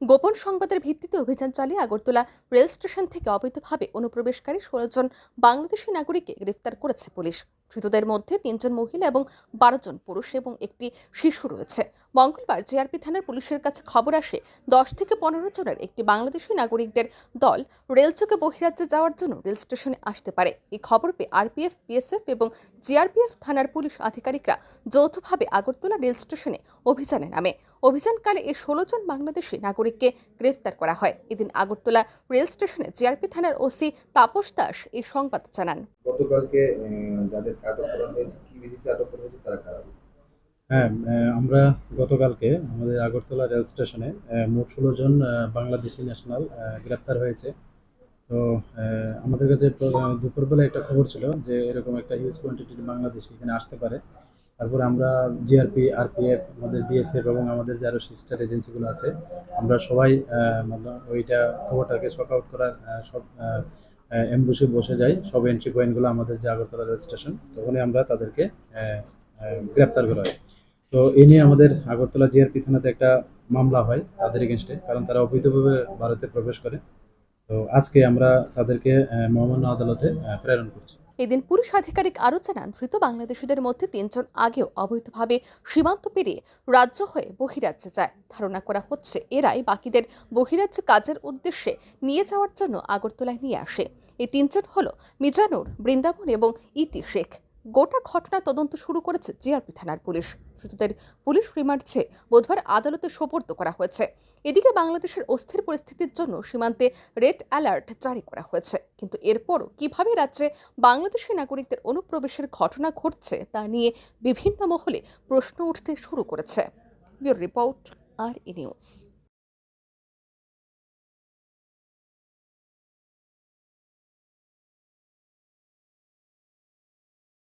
গোপন সংবাদের ভিত্তিতে অভিযান চালিয়ে আগরতলা রেল স্টেশন থেকে অবৈধভাবে অনুপ্রবেশকারী ষোলো জন বাংলাদেশি নাগরিককে গ্রেফতার করেছে পুলিশ। ধৃতদের মধ্যে তিনজন মহিলা এবং বারো জন পুরুষ এবং একটি শিশু রয়েছে। মঙ্গলবার জিআরপি থানার পুলিশের কাছে খবর আসে দশ থেকে পনেরো জনের একটি বাংলাদেশি নাগরিকদের দল রেলচোকে বহিরাজ্যে যাওয়ার জন্য রেল স্টেশনে আসতে পারে। এই খবর পেয়ে আরপিএফ বিএসএফ এবং জিআরপিএফ থানার পুলিশ আধিকারিকরা যৌথভাবে আগরতলা রেল স্টেশনে অভিযানে নামে। অভিযানকালে এই ষোলো জন বাংলাদেশি নাগরিককে গ্রেফতার করা হয়। এদিন আগরতলা রেল স্টেশনে জিআরপি থানার ওসি তাপস দাস এই সংবাদ জানান। গতকালকে আহ, যাদেরকে হ্যাঁ আমরা গতকালকে আমাদের আগরতলা রেল স্টেশনে মোট ষোলো জন বাংলাদেশি ন্যাশনাল গ্রেপ্তার হয়েছে। তো আমাদের কাছে প্র- দুপুরবেলা একটা খবর ছিল যে এরকম একটা হিউজ কোয়ান্টিটির বাংলাদেশি এখানে আসতে পারে। তারপরে আমরা জিআরপি আরপিএফ আমাদের বিএসএফ এবং আমাদের যারা সিস্টার এজেন্সিগুলো আছে, আমরা সবাই ওইটা খবরটাকে শর্ট আউট করার সব এমবুসে বসে যাই। সব এন্ট্রি পয়েন্টগুলো আমাদের যে আগরতলা রেল স্টেশন, তখনই আমরা তাদেরকে গ্রেপ্তার করা হয়। তো এ নিয়ে আমাদের আগরতলা জিআরপি থানাতে একটা মামলা হয় তাদের এগেনস্টে কারণ তারা অবৈধভাবে ভারতে প্রবেশ করে। তো আজকে আমরা তাদেরকে মহামান্য আদালতে প্রেরণ করছি। এদিন পুলিশ আধিকারিক আরও জানান ধৃত বাংলাদেশিদের মধ্যে তিনজন আগেও অবৈধভাবে সীমান্ত পেরিয়ে রাজ্য হয়ে বহিরাজ্যে যায়। ধারণা করা হচ্ছে এরাই বাকিদের বহিরাজ্যে কাজের উদ্দেশ্যে নিয়ে যাওয়ার জন্য আগরতলায় নিয়ে আসে। এই তিনজন হল মিজানুর, বৃন্দাবন এবং ইতি শেখ। গোটা ঘটনা তদন্ত শুরু করেছে জিআরপি থানার পুলিশ। ধৃতদের পুলিশ রিমান্ড চেয়ে বুধবার আদালতে সোপর্দ করা হয়েছে। এদিকে বাংলাদেশের অস্থির পরিস্থিতির জন্য সীমান্তে রেড অ্যালার্ট জারি করা হয়েছে। কিন্তু এরপরও কীভাবে রাজ্যে বাংলাদেশি নাগরিকদের অনুপ্রবেশের ঘটনা ঘটছে তা নিয়ে বিভিন্ন মহলে প্রশ্ন উঠতে শুরু করেছে। রিপোর্ট, আর ই নিউজ।